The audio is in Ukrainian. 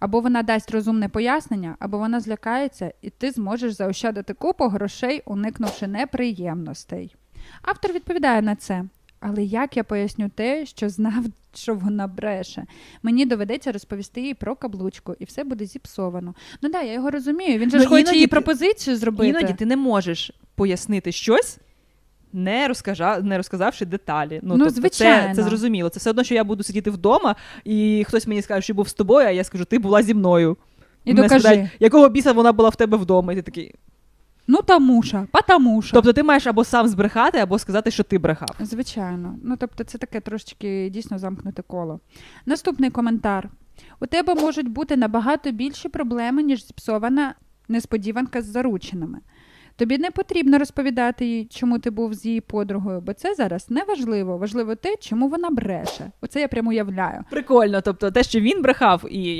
Або вона дасть розумне пояснення, або вона злякається, і ти зможеш заощадити купу грошей, уникнувши неприємностей. Автор відповідає на це. Але як я поясню те, що знав, що вона бреше? Мені доведеться розповісти їй про каблучку, і все буде зіпсовано. Ну да, я його розумію. Він же Ну, ж хоче ти- пропозицію зробити. Іноді ти не можеш пояснити щось. Не, розкажа, не розказавши деталі. Ну, Ну, тобто звичайно. Це, це зрозуміло. Це все одно, що я буду сидіти вдома, і хтось мені скаже, що був з тобою, а я скажу, ти була зі мною. І Мене докажи. спитають, якого біса вона була в тебе вдома? І ти такий. Ну тамуша, патамуша. Тобто ти маєш або сам збрехати, або сказати, що ти брехав. Звичайно. Ну, тобто, це таке трошечки дійсно замкнуте коло. Наступний коментар. У тебе можуть бути набагато більші проблеми, ніж зіпсована несподіванка з зарученими. Тобі не потрібно розповідати їй, чому ти був з її подругою, бо це зараз не важливо. Важливо те, чому вона бреше. Оце я прямо уявляю. Прикольно. Тобто, те, що він брехав, і